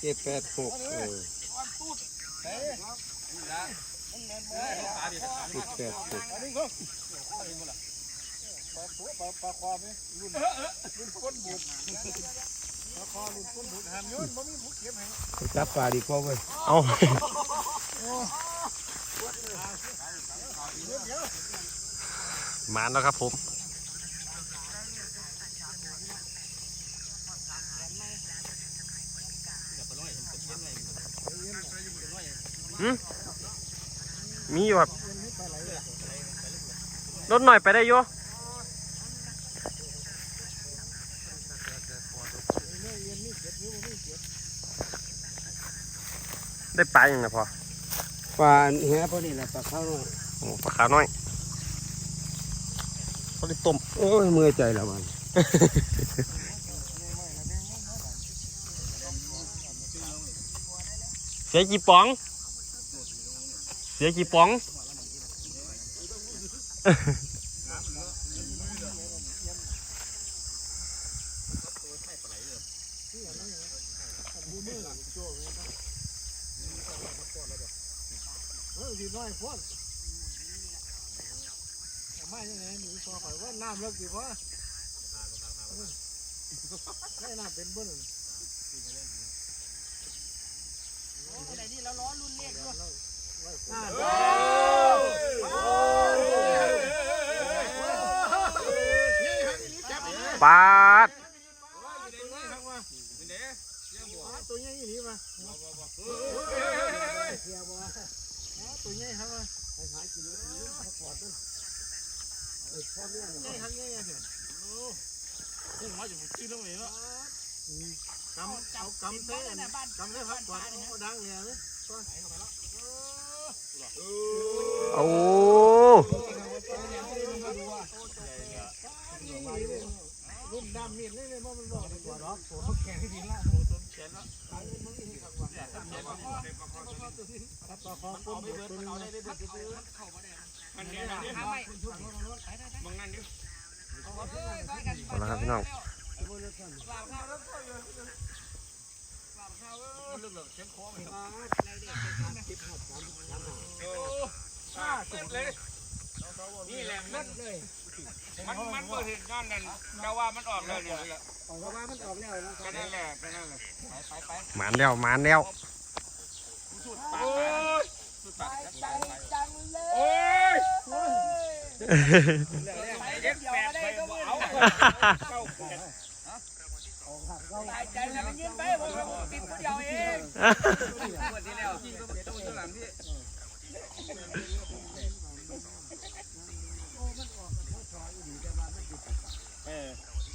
เจ็ดแปดหกเออเจ็ดแปดหกปลาคอไหมรุ่นรุ่นก้นบุดปลาคอรุ่นก้นบุดหามโยนบ่มีผู้เก็บให้จับปลาดีกว่าเว้ยเอามาแล้วครับผม มมีอยู่ครับรถหน่อยไปได้อยุ่ได้ปลาอย่างไรพอปลาแหพอดีแหละปลาข้าวน้อยโอ้ปลาขาวน้อยเขาได้ต้มโอ้ยเมื่อยใจแล้วมันเสียกี่ป๋องเสียกี่ป๋องเออดีน้อยพ่นไม่ยังไงหนูพอข่อยว่าน้ำเลิกดีพ่อได้น้ำเป็นเบิ้ลอะไรนี่แล้วล้อรุ่นเลขด้วย ปาดตัวใหญ่ยี่นี่มาตัวใหญ่ครับมาหายกินเลยปอดด้วยพ่อเนี่ยใหญ่ครับใหญ่ใหญ่เถอะโอ้ยหัวจะกินตรงนี้แล้วกำเอากำเส้นกำเส้นพักกวาดเอาดังเนี่ยเลย โอ้รุ่นดำมีดนี่เลยมันบอกกว่าดอกเขาแข็งดีละครับต่อคอก้นตัวนึง มาแล้วครับพี่น้องนี่แหละมันเลยมันมันก็เห็นนั่นนั่นแต่ว่ามันออกแล้วเนี่ยออกมามันออกแล้วนะก็นั่นแหละก็นั่นแหละไปไปหมานแล้วหมานแล้วโอ้ยโอ้ยเจ็ดแปดไปบ่เอาเก้าแปดตายใจแล้วมันยืนไปผมปิดคนเดียวเองงวดที่แล้วที่ก็ตู้ตัวหลังที่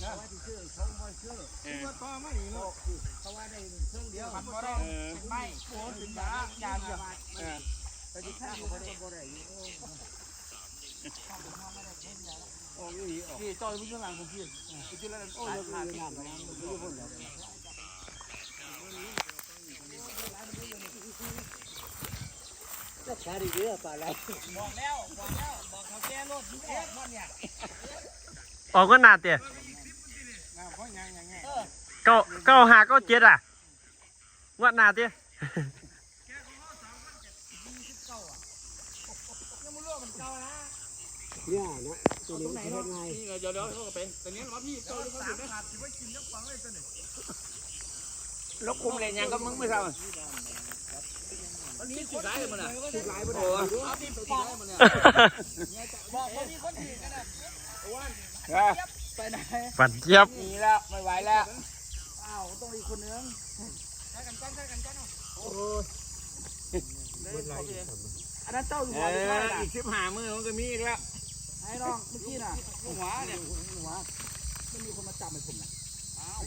ตัวต่อมาอีกเนาะเพราะว่าได้เครื่องเดียวมันบ่ได้ไม่โอ้ถึงยายาเดียวแต่ที่ข้างก็บ่ได้บ่ได้โอ้ยพี่ต่อยพี่ข้างหลังผมพี่พี่แล้วโอ้ยขาดน้ำมันอยู่บนแล้วจะขาดีเด้อปลาไหลบอกแล้วบอกแล้วบอกเขาแก้รถที่แอบมันเนี่ยออกก็นาเตี้ย เก้าเก้าหาเก้าเจ็ดอะงวดหนาเตี้ยเนี่ยนะตัวนี้เฮ็ดไงนี่เดี๋ยวเดี๋ยวเขาไปแต่เนี้มาพี่ต่อยเขาอยู่นะลกคุมเลยยังก็มึงไม่ทำมันนี่สุดท้ายมันอะสิหลายบ่โอ้ได้เอาที่บอกบอกว่ามีคนถือกันนะ ไปไหนปัดเจี๊ยบมีแล้วไม่ไหวแล้วอ้าวต้องอีกคนนึงใช้กันก้อนใช้กันก้อนอันนั้นเจ้าอยู่เอหัวหรือว่าออีกสิบห้ามือมันก็มีอีกแล้วไอ้น้องเมื่อกี้น่ะหัวเนี่ยไม่มีคนมาจับให้ผมนะ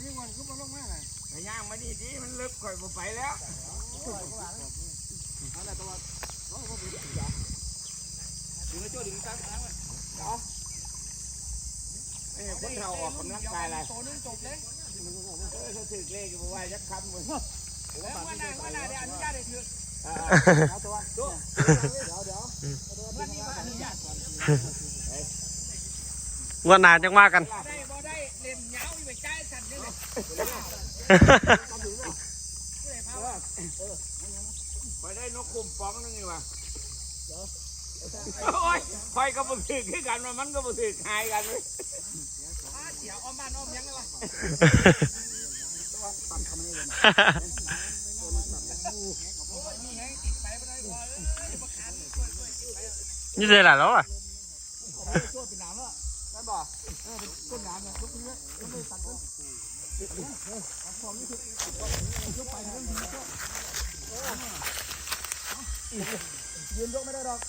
ยิ่งวันขึ้นมาลงมาเลยไอ้ย่างมาดีดีมันลึกข่อยบ่ไปแล้วดึงกระโจดึงตั้งตั้งเอ้ คนเฒ่าออกกำลังกายอะไรโตนึงจบเลยเออเขาถือเลขอยู่บ่ไหวจักคำหมดแล้ววันหน้าวันหน้าเดี๋ยวอนุญาตให้ถือเอาตัวตัวเดี๋ยวเดี๋ยววันนี้ว่าอนุญาตงวดหนาจังว่ากัน ได้บ่ได้เล่นเหงาอยู่ไปจ่ายสั่นนี่เลยเไปได้นกคุมป้องนึงนี่วะ โอ้ยคอยก็บ่ถือคือกันว่ามันก็บ่ถือหายกันเลยเสียอ้อมบ้านอ้อมยังเลยวะนี่เลยล่ะแล้วอะ ยืนยกไม่ได้หรอก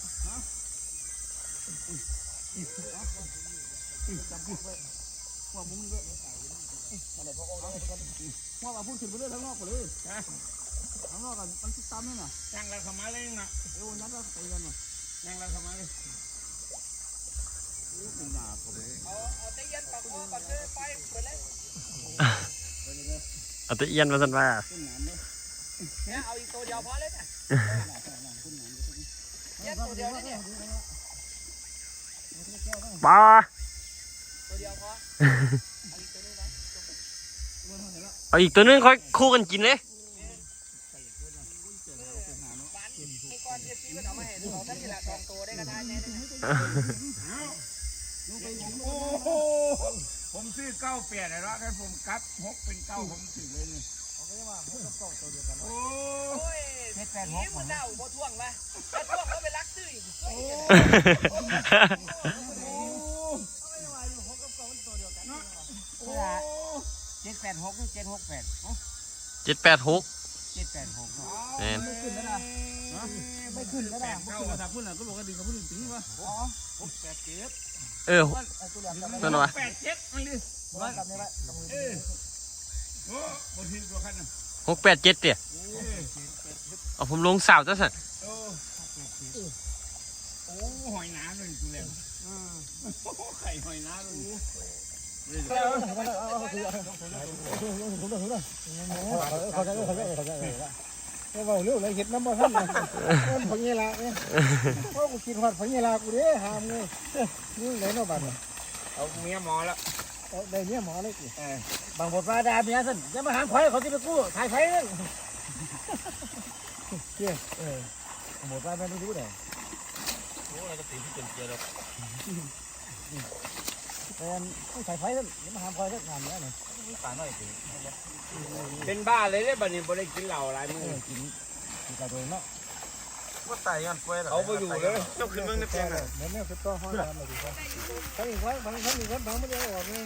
จับไว่าว่าพูดถึงไปเรื่อยทั้งนอกไปเลยทั้งนอกกันมันติดตามนี่น่ะยังเราขมาเลยนะเดี๋ยวนั้นเราไปกันน่ะยังเราขมาเลยเอาเอาเตียนปากคอก่อนเลยไปเปิดเลยเอาตะเอียนมาสันว่า เนี่ยเอาอีกตัวเดียวพอเลยเนี่ยเตียนตัวเดียวเนี่ยปลาตัวเดียวพอเอาอีกตัวนึงค่อยคู่กันกินเลยโอ้โหผมซื้อเก้าเปลี่ยนเลยแล้วกันผมกลับหกเป็นเก้าผมถือเลยนี่ โอ้โอ้ยนี่มันเน่าบ่ท่วงละถ้าท่วงแล้วไปรักซื้ออีกเฮ้ยเจ็ดแปดหกหรือเจ็ดหกแปดเจ็ดแปดหกเจ็ดแปดหกแม่นไม่ขึ้นแล้วนะไม่ขึ้นแล้วนะไม่ขึ้นแล้วถ้าพูดน่ะก็บอกว่าดึงกับพูดถึงวะอ๋อหกแปดเจ็ดเออไอ้ตัวเหลืองจำไม่นั่นวะแปดเจ็ดมันดิได้จำไม่ได้จำไม่เอได้อโอ้บนที่ตัวขันน่ะ หกแปดเจ็ดเตี่ยเอาผมลงสาวจ้ะสันโอ้โอ้หอยน้ำเลยกูแล้วโอ้ไข่หอยน้ำเลยเขาจะเขาจะเขาจะเขาบอกเรื่องอะไรเห็ดน้ำบ่ท่านมันผงเงลาเนี่ยเพราะกูกินหัดผงเงลากูเด้หามเลยนี่ไหนเนาะบ้านเอาเมียหมอแล้ว ได้เนี่ยหมอเลยบางบทมาดาเมียสิจะมาหามไฟเขาที่ไปกู้ถ่ายไฟนั่นเจ้เออบทมาไม่รู้เลยโอ้ยก็ตีที่เป็นเกียร์แล้วแต่ถ่ายไฟนั่นจะมาหามไฟสักงานเนี้ยเนี่ยป่าน้อยตีเป็นบ้าเลยเนี่ยบัดนี้บ่ได้กินเหล้าหลายมื้อกินกินกระโดดเนาะ เอาไปอยู่เลยยกขึ้นเมืองในแปลงอะเหมือนเนี่ยคือต่อห้องน้ำเลยดีกว่าทั้งอีกวันทั้งทั้งอีกวันทั้งไม่ได้ออกเลย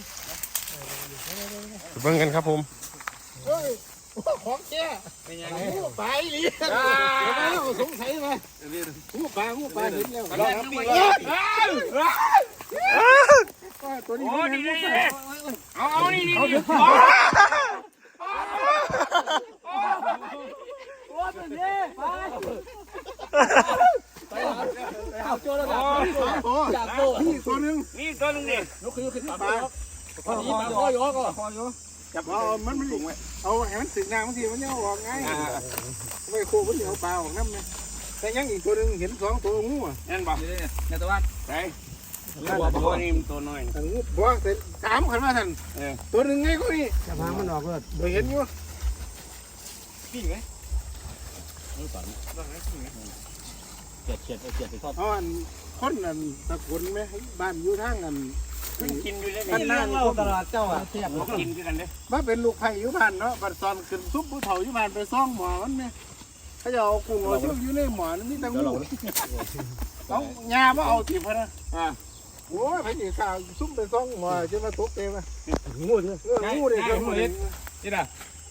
เบิ่งกันครับผมเฮ้ยของแก่เป็นยังงูไงปลาอีหลีเดี๋ยวมาสงสัยมางูปลางูปลาเห็นแล้วลองปีกตัวนี้โอ้นี่นี่เอาเอานี่นี่ เอาโจ้แล้วจากโจ้นี่ตัวหนึ่งนี่ตัวหนึ่งดิยกขึ้นขึ้นปลาพอปลาคอยก็คอยจับเอามันมันเอาให้มันถึงน้ำบางทีมันยังออกไงไม่คู่มันเอาปลาออกน้ำเลยแต่ยังอีกตัวนึงเห็นสองตัวงูอะนั่นบ่ในตะวันไปตัวนี้มันตัวน้อยงูบัวแต่สามขันมาทันตัวหนึ่งไงก็นี่จะพามันออกเลยโดยเห็นอยู่ เจ็ดเจ็ดเจ็ดไปทอดอ๋ออันคนอันตะกุนไหมบ้านอยู่ทางอันขึ้นกินอยู่เลยบ้านนี่นั่งเล่าตลาดเจ้าอะเขากินกันเด้มาเป็นลูกไผ่อยู่บ้านเนาะบัดซอนขึ้นซุปผู้เฒ่าอยู่บ้านไปซ่องหมอมันไหมเขาจะเอากุ้งเอาเชือกอยู่ในหมอนั่นนี่ต่งูเอายามาเอาตีพนะอ่าโอ้ยไผ่ตีข้าวซุปไปซ่องหมอจะมาตกเต็มอะงูเนี่ยงูเนี่ยงูเนี่ยนี่นะ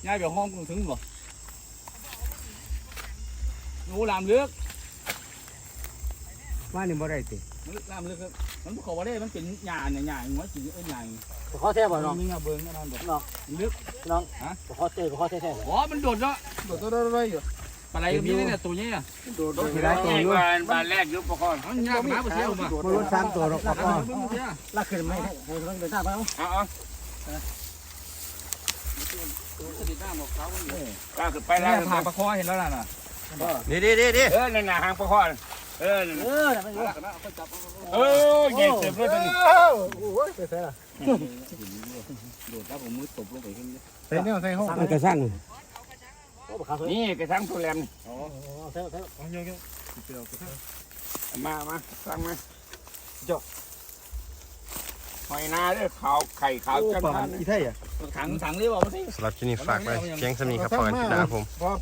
ยายเดี๋ยวห้องกูถึงบ่ งูลามเลือกว่านี่บ่ได้ติลามเลือกมันบอกว่าได้มันเป็นหญ้าเนี่ยหญ้าหัวจีเอ้ยหญ้าขอแท้บ่น้องมึงเอาเบิ้งนั่นบ่ลึกน้องขอเต้ขอแท้แท้อ๋อมันโดดเนาะโดดตัวได้อยู่ปลาไหลมีเนี่ยตัวนี้อะโดดทีไรตัวใหญ่อยู่กว่าบ้านแรกยุบปกรณ์มันยากมาบ่เที่ยวมามันรถสามตัวหรอกพ่อลากขึ้นไหมโอ้ยต้องเดินหน้าไปเอาเอาเอาติดหน้าหมกเขาเลากขึ้นไปลานี่กขึ้นทาไปปลาคอเห็นแล้วน่ะ นี่ดิดิดิเออนั่นน่ะหางปกรณ์เออนั่นเอน่ะอนั่นมันอยู่เออใหญ่เต็มเลยตัวนี้โอ้ยไปใส่ละโดดแล้วผมมือตบลงไปขึ้นใส่เนี่ยใส่ห้องมันกระสั่งโนี่กระทั่งทุเรียนอ๋อเท่าเท่าอ๋อยังยังเดี๋ยวก็เท่ามามาสั่งมาหอยนาเด้อขาวไข่ขาวจังปลาทันอีไทยอะถังถังนี่บอกมาสิสำหรับที่นี่ฝากไว้เพียงสำนีครับพอกันที่หน้าผมพอ